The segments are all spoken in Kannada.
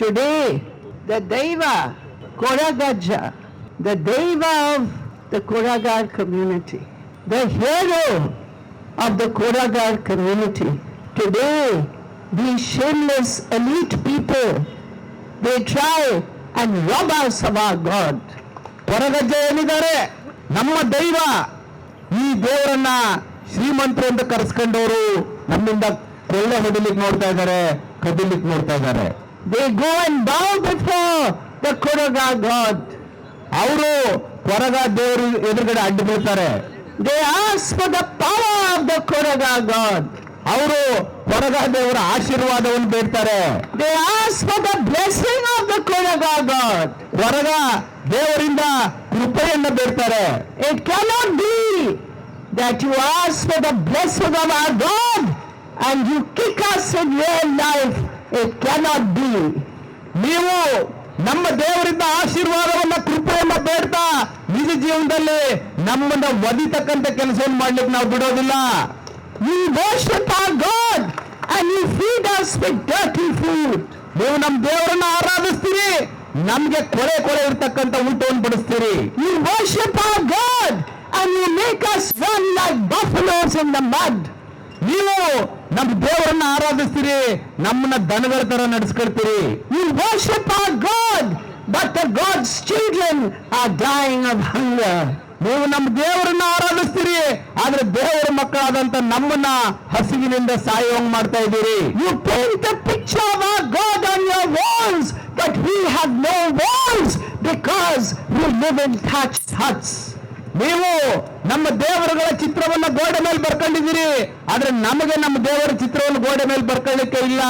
Today, the Deva Koragaja, the Deva of the Koragar community, the hero of the Koragar community. Today, these shameless elite people, they try and rob us of our God. ಹೊರಗಜ್ಜೆ ಏನಿದ್ದಾರೆ ನಮ್ಮ ದೈವ ಈ ದೇವರನ್ನ ಶ್ರೀಮಂತರು ಅಂತ ಕರೆಸ್ಕೊಂಡವರು ನಮ್ಮಿಂದ ಕೊಳ್ಳೆ ಹೊಡಿಲಿಕ್ಕೆ ನೋಡ್ತಾ ಇದ್ದಾರೆ ಕದಿಲಿಕ್ಕೆ ನೋಡ್ತಾ ಇದ್ದಾರೆ They go and bow before the Koragar God. ಅವರು ಹೊರಗ ದೇವರು ಎದುರುಗಡೆ ಅಡ್ಡ ಬೀಳ್ತಾರೆ They ask for the power of the Koragar God. ಅವರು ಹೊರಗ ದೇವರ ಆಶೀರ್ವಾದವನ್ನು ಬೇಡ್ತಾರೆ They ask for the blessing of the Koragar God. ಹೊರಗ ದೇವರಿಂದ ಕೃಪೆಯನ್ನ ಬೇಡ್ತಾರೆ It cannot be that you ask for the blessing of our God and you kick us in real life. It cannot be. ನೀವು ನಮ್ಮ ದೇವರಿಂದ ಆಶೀರ್ವಾದವನ್ನ, ಕೃಪೆಯನ್ನ ಬೇಡ್ತಾ ನಿಜ ಜೀವನದಲ್ಲಿ ನಮ್ಮನ್ನ ಒದಿತಕ್ಕಂತ ಕೆಲಸವನ್ನು ಮಾಡ್ಲಿಕ್ಕೆ ನಾವು ಬಿಡೋದಿಲ್ಲ We worship our God and you feed us with dirty food. ನೀವು ನಮ್ಮ ದೇವರನ್ನ ಆರಾಧಿಸ್ತೀರಿ, ನಮಗೆ ಕೊಳೆ ಕೊಳೆ ಇರ್ತಕ್ಕಂಥ ಊಟವನ್ನು ಬಡಿಸ್ತೀರಿ You worship our God and you make us run like buffaloes in the mud. ನೀವು ನಮ್ಮ ದೇವರನ್ನ ಆರಾಧಿಸ್ತೀರಿ, ನಮ್ಮನ್ನ ದನಗಳ ತರ ನಡೆಸ್ಕೊಳ್ತೀರಿ You worship our God the God's children are dying of hunger. ನೀವು ನಮ್ಮ ದೇವರನ್ನ ಆರಾಧಿಸ್ತೀರಿ, ಆದ್ರೆ ದೇವರ ಮಕ್ಕಳಾದಂತ ನಮ್ಮನ್ನ ಹಸಿವಿನಿಂದ ಸಾಯೋಂಗ್ ಮಾಡ್ತಾ ಇದ್ದೀರಿ you paint a picture of God on your walls but we have no walls because we live in thatch huts. ನೀವು ನಮ್ಮ ದೇವರುಗಳ ಚಿತ್ರವನ್ನ ಗೋಡೆ ಮೇಲೆ ಬರ್ಕೊಂಡಿದ್ದೀರಿ. ಆದ್ರೆ ನಮಗೆ ನಮ್ಮ ದೇವರ ಚಿತ್ರವನ್ನು ಗೋಡೆ ಮೇಲೆ ಬರ್ಕೊಳ್ಳಿಕ್ಕೆ ಇಲ್ಲ.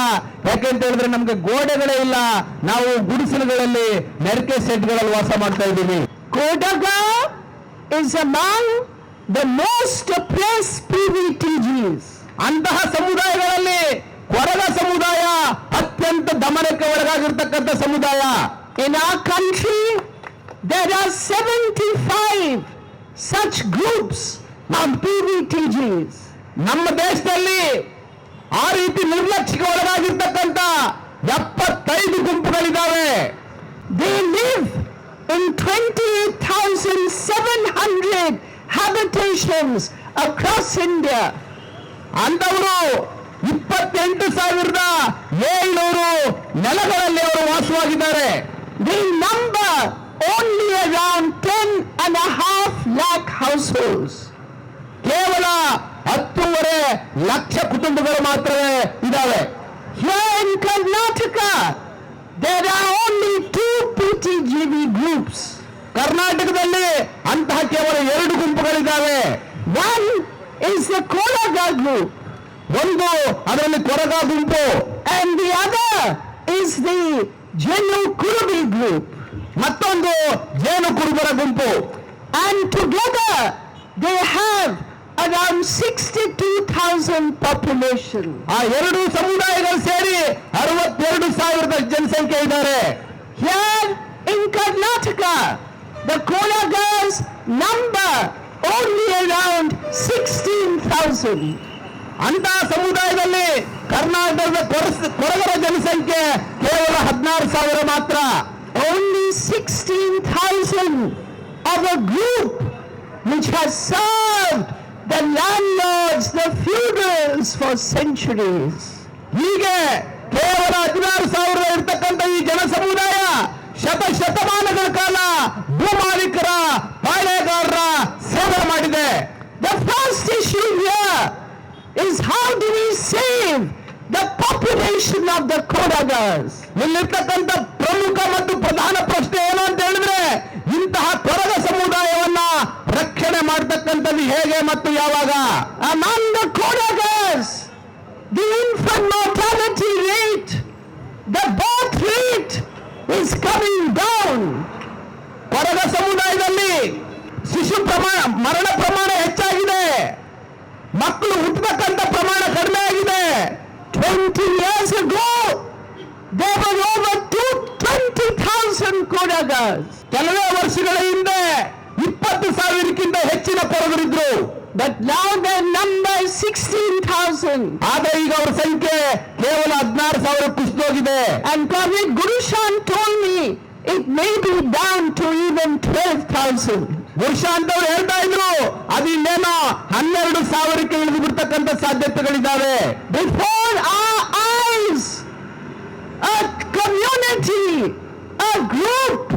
ಯಾಕೆಂತ ಹೇಳಿದ್ರೆ ನಮ್ಗೆ ಗೋಡೆಗಳೇ ಇಲ್ಲ. ನಾವು ಗುಡಿಸಲುಗಳಲ್ಲಿ ನೆರಕೆ ಸೆಟ್ಗಳಲ್ಲಿ ವಾಸ ಮಾಡ್ತಾ ಇದ್ದೀವಿ. Koraga is among the most place PVTGs. ಅಂತಹ ಸಮುದಾಯಗಳಲ್ಲಿ ಕೊರಗ ಸಮುದಾಯ ಅತ್ಯಂತ ದಮನಕ್ಕೆ ಒಳಗಾಗಿರ್ತಕ್ಕಂಥ ಸಮುದಾಯ. In a country there are seventy 75 such groups of PVTGs. ನಮ್ಮ ದೇಶದಲ್ಲಿ ಆ ರೀತಿ ನಿರ್ಲಕ್ಷ್ಯಕ್ಕೆ ಒಳಗಾಗಿರ್ತಕ್ಕಂಥ ಎಪ್ಪತ್ತೈದು ಗುಂಪುಗಳಿದ್ದಾವೆ They live in 28,700 habitations across India. ಅಂತವರು ಇಪ್ಪತ್ತೆಂಟು ಸಾವಿರದ ಏಳ್ನೂರು ನೆಲಗಳಲ್ಲಿ ಅವರು ವಾಸವಾಗಿದ್ದಾರೆ They number only around 10 and a half lakh households. ಕೇವಲ ಹತ್ತೂವರೆ ಲಕ್ಷ ಕುಟುಂಬಗಳು ಮಾತ್ರವೇ ಇದ್ದಾವೆ Here in Karnataka, there are only two PTGV groups. ಕರ್ನಾಟಕದಲ್ಲಿ ಅಂತಹ ಕೇವಲ ಎರಡು ಗುಂಪುಗಳಿದ್ದಾವೆ One is the Kolaga group, ಒಂದು ಅದರಲ್ಲಿ ಕೊರಗ ಗುಂಪು and the other is the Jenu Kurubi group. ಮತ್ತೊಂದು ಜೇನು ಕುರುಬರ ಗುಂಪು and together they have around sixty two 62,000 population. ಆ ಎರಡು ಸಮುದಾಯಗಳು ಸೇರಿ ಅರವತ್ತೆರಡು ಸಾವಿರದ ಜನಸಂಖ್ಯೆ ಇದ್ದಾರೆ Here in Karnataka, the number number only sixteen 16,000. ಅಂತಹ ಸಮುದಾಯದಲ್ಲಿ ಕರ್ನಾಟಕದ ಕೊರಗರ ಜನಸಂಖ್ಯೆ ಕೇವಲ ಹದಿನಾರು ಸಾವಿರ ಮಾತ್ರ of a group which has served the landlords, ಹೀಗೆ ಕೇವಲ ಹದಿನಾರು ಸಾವಿರ ಇರ್ತಕ್ಕಂಥ ಈ ಜನ ಶತ ಶತಮಾನಗಳ ಕಾಲ ಭೂ ಮಾಲೀಕರ ಪಾಳೆಗಾರರ ಸೇವೆ ಮಾಡಿದೆ. The first issue is how to we save the population of the Koragas ಇಲ್ಲಿರ್ತಕ್ಕಂಥ ಪ್ರಮುಖ ಮತ್ತು ಪ್ರಧಾನ ಪ್ರಶ್ನೆ ಏನು ಅಂತ ಹೇಳಿದ್ರೆ ಇಂತಹ ಕೊರಗ ಮಾಡ್ತಕ್ಕಂಥದ್ದು ಹೇಗೆ ಮತ್ತು ಯಾವಾಗ? ಆ ಮಂದ Koragas the inform twenty light the both lead is coming down ಹೊರಗ ಸಮುದಾಯದಲ್ಲಿ ಶಿಶು ಪ್ರಮಾಣ ಮರಣ ಪ್ರಮಾಣ ಹೆಚ್ಚಾಗಿದೆ. ಮಕ್ಕಳು ಹುಟ್ಟತಕ್ಕಂಥ ಪ್ರಮಾಣ ಕಡಿಮೆ ಆಗಿದೆ. ಟ್ವೆಂಟಿ ಲಾಸ ಗ್ಲೋ ದೇವ over to twenty thousand Koragas ಕೆಲವು ವರ್ಷಗಳ ಹಿಂದೆ ಇಪ್ಪತ್ತು ಸಾವಿರಕ್ಕಿಂತ ಹೆಚ್ಚಿನ ಪರವರಿದ್ರು but now number sixteen thousand ಆದ್ರೆ ಈಗ ಅವರ ಸಂಖ್ಯೆ ಕೇವಲ ಹದಿನಾರು ಸಾವಿರ ಕುಸಿದೋಗಿದೆ and prof Gurushanth told me it may be down to even twelve thousand Gurushanth ಅವರು ಹೇಳ್ತಾ ಇದ್ರು ಅದು ಇನ್ನೇನೋ ಹನ್ನೆರಡು ಸಾವಿರಕ್ಕೆ ಇಳಿದು ಬಿಡ್ತಕ್ಕಂತ ಸಾಧ್ಯತೆಗಳಿದ್ದಾವೆ. Before a is a community a group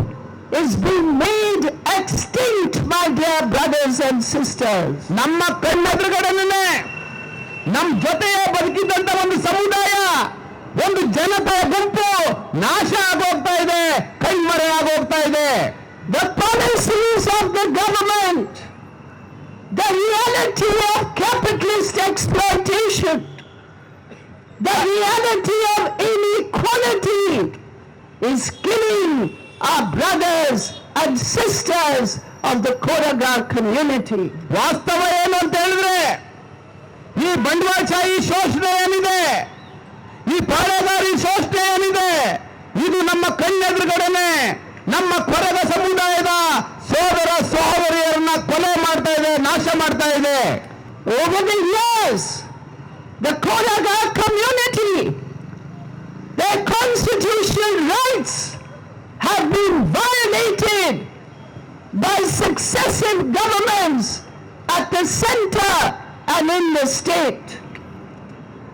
is be made extinct my dear brothers and sisters. ನಮ್ಮ ಕಣ್ಣೆದುರುಗಡೆನೇ ನಮ್ ಜೊತೆಯೇ ಬದುಕಿದ್ದಂತ ಒಂದು ಸಮುದಾಯ ಒಂದು ಜನತೆಯ ಗುಂಪು ನಾಶ ಆಗೋಗ್ತಾ ಇದೆ ಕಣ್ಮರೆ ಆಗೋಗ್ತಾ ಇದೆ The policies of the government, the reality of capitalist exploitation, the reality of inequality is killing our brothers and sisters of the Koragar community. ವಾಸ್ತವ ಏನು ಅಂತ ಹೇಳಿದ್ರೆ ಈ ಬಂಡವಾಳಶಾಹಿ ಶೋಷಣೆ ಏನಿದೆ ಈ ಪಾಳೆದಾರಿ ಶೋಷಣೆ ಏನಿದೆ ಇದು ನಮ್ಮ ಕಣ್ಣೆದುರುಗಡೆನೆ ನಮ್ಮ ಕೊರಗ ಸಮುದಾಯದ ಸೋದರ ಸಹೋದರಿಯರನ್ನ ಕೊಲೆ ಮಾಡ್ತಾ ಇದೆ ನಾಶ ಮಾಡ್ತಾ ಇದೆ Over the years, the Koragar community, their constitutional rights have been violated by successive governments at the center and in the state.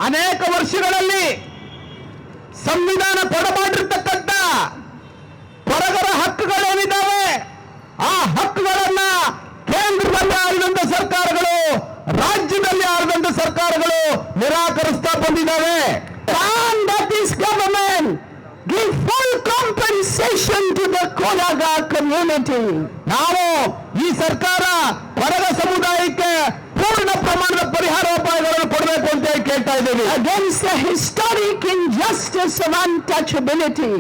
ಅನೇಕ ವರ್ಷಗಳಲ್ಲಿ ಸಂವಿಧಾನ ಕೊಡಮಾಡಿರ್ತಕ್ಕಂಥ ಹೊರಗರ ಹಕ್ಕುಗಳೇನಿದ್ದಾವೆ ಆ ಹಕ್ಕುಗಳನ್ನ ಕೇಂದ್ರದಲ್ಲಿ ಆಳಿದಂತ ಸರ್ಕಾರಗಳು, ರಾಜ್ಯದಲ್ಲಿ ಆಳಿದಂತ ಸರ್ಕಾರಗಳು ನಿರಾಕರಿಸ್ತಾ ಬಂದಿದ್ದಾವೆ government give full compensation to the Koragar community. ನಾವು ಈ ಸರ್ಕಾರ ಕೊರಗ ಸಮುದಾಯಕ್ಕೆ ಪೂರ್ಣ ಪ್ರಮಾಣದ ಪರಿಹಾರೋಪಾಯಗಳನ್ನು ಕೊಡಬೇಕು ಅಂತ ಹೇಳಿ ಕೇಳ್ತಾ ಇದ್ದೀವಿ against the historic injustice of untouchability.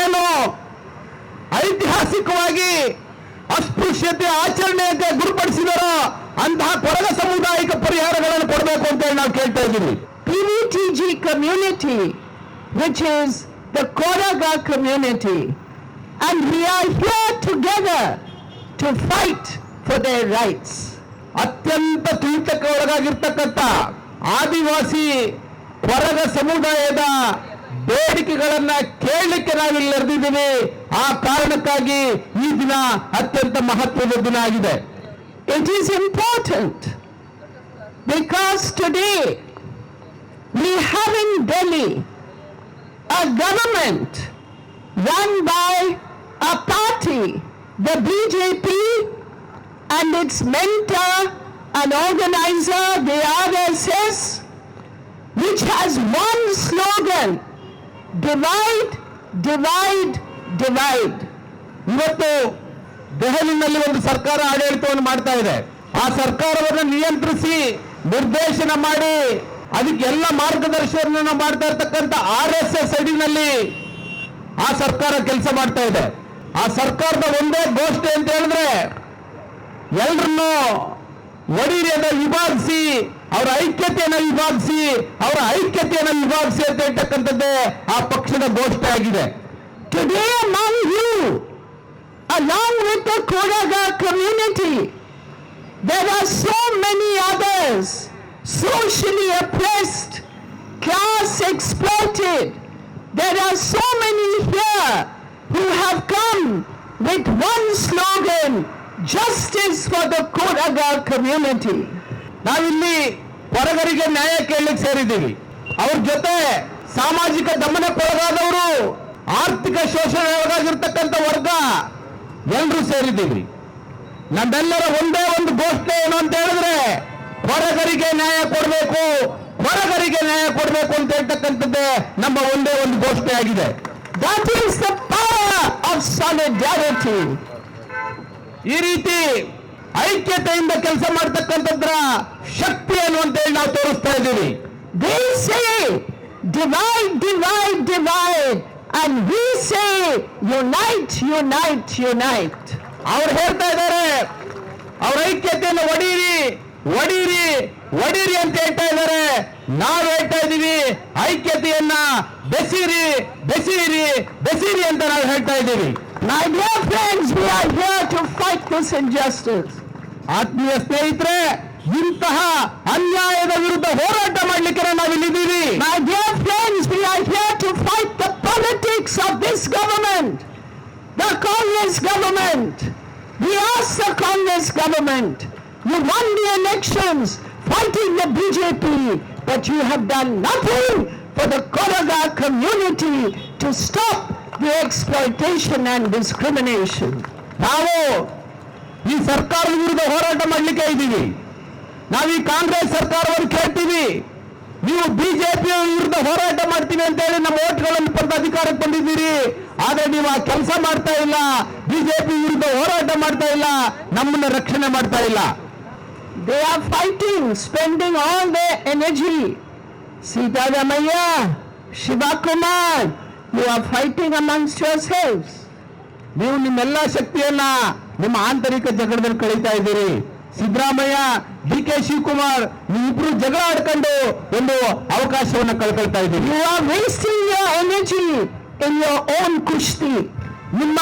ಏನು ಐತಿಹಾಸಿಕವಾಗಿ ಅಸ್ಪೃಶ್ಯತೆ ಆಚರಣೆಗೆ ಗುರುಪಡಿಸಿದರೋ ಅಂತಹ ಕೊರಗ ಸಮುದಾಯಕ್ಕೆ ಪರಿಹಾರಗಳನ್ನು ಕೊಡಬೇಕು ಅಂತ ಹೇಳಿ ನಾವು ಕೇಳ್ತಾ ಇದ್ದೀವಿ PVTG community, which is the Koraga community, and we are here together to fight for their rights. ಅತ್ಯಂತ ತುಳಿತಕ್ಕೆ ಒಳಗಾಗಿರ್ತಕ್ಕಂಥ ಆದಿವಾಸಿ Adivasi, ಸಮುದಾಯದ ಬೇಡಿಕೆಗಳನ್ನ ಕೇಳಲಿಕ್ಕೆ ನಾವಿಲ್ಲಿ ನೆರೆದಿದ್ದೀವಿ ಆ ಕಾರಣಕ್ಕಾಗಿ ಈ ದಿನ ಅತ್ಯಂತ ಮಹತ್ವದ ದಿನ ಆಗಿದೆ It is important because today we have in Delhi a government run by a party, the BJP, and its mentor and organizer, the RSS, which has one slogan, divide, divide, divide. ಇವತ್ತು ದೆಹಲಿನಲ್ಲಿ ಒಂದು ಸರ್ಕಾರ ಆಡಳಿತವನ್ನು ಮಾಡ್ತಾ ಇದೆ ಆ ಸರ್ಕಾರವನ್ನು ನಿಯಂತ್ರಿಸಿ ನಿರ್ದೇಶನ ಮಾಡಿ ಅದಕ್ಕೆಲ್ಲ ಮಾರ್ಗದರ್ಶನ ಮಾಡ್ತಾ ಇರ್ತಕ್ಕಂಥ ಆರ್ ಎಸ್ ಎಸ್ ಅಡಿನಲ್ಲಿ ಆ ಸರ್ಕಾರ ಕೆಲಸ ಮಾಡ್ತಾ ಇದೆ. ಆ ಸರ್ಕಾರದ ಒಂದೇ ಗೋಷ್ಠಿ ಅಂತ ಹೇಳಿದ್ರೆ ಎಲ್ರನ್ನೂ ಒಡಿರಿಯನ್ನ ವಿಭಾಗಿಸಿ ಅವರ ಐಕ್ಯತೆಯನ್ನು ವಿಭಾಗಿಸಿ ಅವರ ಐಕ್ಯತೆಯನ್ನು ವಿಭಾಗಿಸಿ ಅಂತ ಹೇಳ್ತಕ್ಕಂಥದ್ದೇ ಆ ಪಕ್ಷದ ಗೋಷ್ಠಿ ಆಗಿದೆ. With the Koraga community, there are so many others. Socially oppressed, class exploited. There are so many here who have come with one slogan, justice for the Kodaga community. ನಾವಿಲ್ಲಿ ಹೊರಗರಿಗೆ ನ್ಯಾಯ ಕೇಳಲಿಕ್ಕೆ ಸೇರಿದ್ದೀವಿ ಅವ್ರ ಜೊತೆ ಸಾಮಾಜಿಕ ದಮನಕ್ಕೊಳಗಾದವರು ಆರ್ಥಿಕ ಶೋಷಣೆ ಒಳಗಾಗಿರ್ತಕ್ಕಂಥ ವರ್ಗ ಎಲ್ಲರೂ ಸೇರಿದ್ದೀವಿ ನಮ್ಮೆಲ್ಲರ ಒಂದೇ ಒಂದು ಘೋಷಣೆ ಏನು ಅಂತ ಹೇಳಿದ್ರೆ ಹೊರಗರಿಗೆ ನ್ಯಾಯ ಕೊಡಬೇಕು ಹೊರಗರಿಗೆ ನ್ಯಾಯ ಕೊಡಬೇಕು ಅಂತ ಹೇಳ್ತಕ್ಕಂಥದ್ದೇ ನಮ್ಮ ಒಂದೇ ಒಂದು ಘೋಷಣೆ ಆಗಿದೆ. ಈ ರೀತಿ ಐಕ್ಯತೆಯಿಂದ ಕೆಲಸ ಮಾಡ್ತಕ್ಕಂಥದ್ರ ಶಕ್ತಿ ಏನು ಅಂತ ಹೇಳಿ ನಾವು ತೋರಿಸ್ತಾ ಇದ್ದೀವಿ divide divide divide. And we say, unite, unite, unite. ಅವ್ರು ಹೇಳ್ತಾ ಇದ್ದಾರೆ ಅವ್ರ ಐಕ್ಯತೆಯನ್ನು ಒಡೀರಿ ಒಡೀರಿ ಒಡೀರಿ ಅಂತ ಹೇಳ್ತಾ ಇದ್ದಾರೆ. ನಾವು ಹೇಳ್ತಾ ಇದ್ದೀವಿ ಐಕ್ಯತೆಯನ್ನ ಬೆಸಿರಿ ಬೆಸಿರಿ ಬೆಸಿರಿ ಅಂತ ನಾವು ಹೇಳ್ತಾ ಇದ್ದೀವಿ. ಆತ್ಮೀಯ ಸ್ನೇಹಿತರೆ ಇಂತಹ ಅನ್ಯಾಯದ ವಿರುದ್ಧ ಹೋರಾಟ ಮಾಡ್ಲಿಕ್ಕೆ ನಾವಿಲ್ಲಿದ್ದೀವಿ ನೈ gate friends we I fight fight politics of this government the Congress government as the Congress government you won the elections fighting the BJP, but you have done nothing for the Koraga community to stop the exploitation and discrimination. ನಾವು ಈ ಸರ್ಕಾರದ ವಿರುದ್ಧ ಹೋರಾಟ ಮಾಡ್ಲಿಕ್ಕೆ ಇದ್ದೀವಿ ನಾವು ಈ ಕಾಂಗ್ರೆಸ್ ಸರ್ಕಾರವನ್ನು ಕೇಳ್ತೀವಿ ನೀವು ಬಿಜೆಪಿ ವಿರುದ್ಧ ಹೋರಾಟ ಮಾಡ್ತೀವಿ ಅಂತ ಹೇಳಿ ನಮ್ಮ ಓಟ್ಗಳನ್ನು ಪಡೆದ ಅಧಿಕಾರಕ್ಕೆ ಬಂದಿದ್ದೀರಿ ಆದ್ರೆ ನೀವು ಆ ಕೆಲಸ ಮಾಡ್ತಾ ಇಲ್ಲ ಬಿಜೆಪಿ ವಿರುದ್ಧ ಹೋರಾಟ ಮಾಡ್ತಾ ಇಲ್ಲ ನಮ್ಮನ್ನ ರಕ್ಷಣೆ ಮಾಡ್ತಾ ಇಲ್ಲ They are fighting, spending all their energy. Sita Ramaya, Shiva Kumar, you are fighting amongst yourselves. ನೀವು ನಿಮ್ಮೆಲ್ಲ ಶಕ್ತಿಯನ್ನ ನಿಮ್ಮ ಆಂತರಿಕ ಜಗಳದಲ್ಲಿ ಕಳೀತಾ ಇದ್ದೀರಿ ಸಿದ್ದರಾಮಯ್ಯ ಡಿ ಕೆ ಶಿವಕುಮಾರ್ ನೀವಿಬ್ರು ಜಗಳ ಆಡ್ಕೊಂಡು ಒಂದು ಅವಕಾಶವನ್ನ ಕಳ್ಕೊಳ್ತಾ ಇದ್ದೀರಿ You are wasting your energy in your own kushti. ನಿಮ್ಮ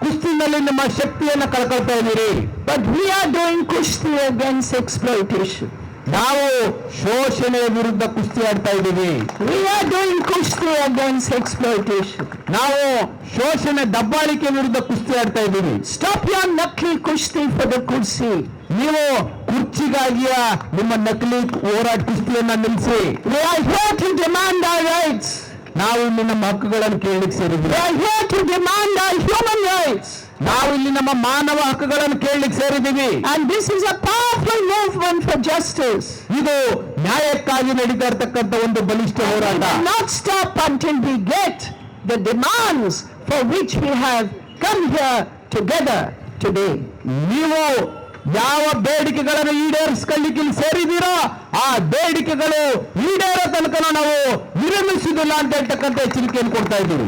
ಕುಸ್ತಿನಲ್ಲಿ ನಿಮ್ಮ ಶಕ್ತಿಯನ್ನ ಕಳ್ಕೊಳ್ತಾ ಇದ್ದೀರಿ But we are doing kushti against exploitation. ನಾವು ಶೋಷಣೆಯ ವಿರುದ್ಧ ಕುಸ್ತಿ ಆಡ್ತಾ ಇದ್ದೀವಿ We are doing kushti against exploitation. ನಾವು ಶೋಷಣೆ ದಬ್ಬಾಳಿಕೆ ವಿರುದ್ಧ ಕುಸ್ತಿ ಆಡ್ತಾ ಇದ್ದೀವಿ Stop your nakli kushti for the kursi. ನೀವು ಕುರ್ಚಿಗಾಗಿಯ ನಿಮ್ಮ ನಕಲಿ ಹೋರಾಟ ಕುಸ್ತಿಯನ್ನ ನಿಲ್ಲಿಸಿ We are here to demand our rights. ನಾವು ಇಲ್ಲಿ ನಮ್ಮ ಹಕ್ಕುಗಳನ್ನು ಕೇಳಲಿಕ್ಕೆ We ಸೇರಿದ್ದೀವಿ are here to demand our human rights. ನಾವು ಇಲ್ಲಿ ನಮ್ಮ ಮಾನವ ಹಕ್ಕುಗಳನ್ನು ಕೇಳಲಿಕ್ಕೆ ಸೇರಿದ್ದೀವಿ and this is a powerful movement for justice. ಇದು ನ್ಯಾಯಕ್ಕಾಗಿ ನಡೀತಾ ಇರತಕ್ಕಂತ ಒಂದು ಬಲಿಷ್ಠ ಹೋರಾಟ not stop until we get get the for for which we have come here together today. ನೀವು ಯಾವ ಬೇಡಿಕೆಗಳನ್ನು ಈಡೇರಿಸ್ಕೊಳ್ಳಿಕ್ಕೆ ಇಲ್ಲಿ ಸೇರಿದ್ದೀರೋ ಆ ಬೇಡಿಕೆಗಳು ಈಡೇರೋ ತನಕ ನಾವು ವಿರಮಿಸುವುದಿಲ್ಲ ಅಂತ ಹೇಳ್ತಕ್ಕಂಥ ಎಚ್ಚರಿಕೆಯನ್ನು ಕೊಡ್ತಾ ಇದ್ದೀವಿ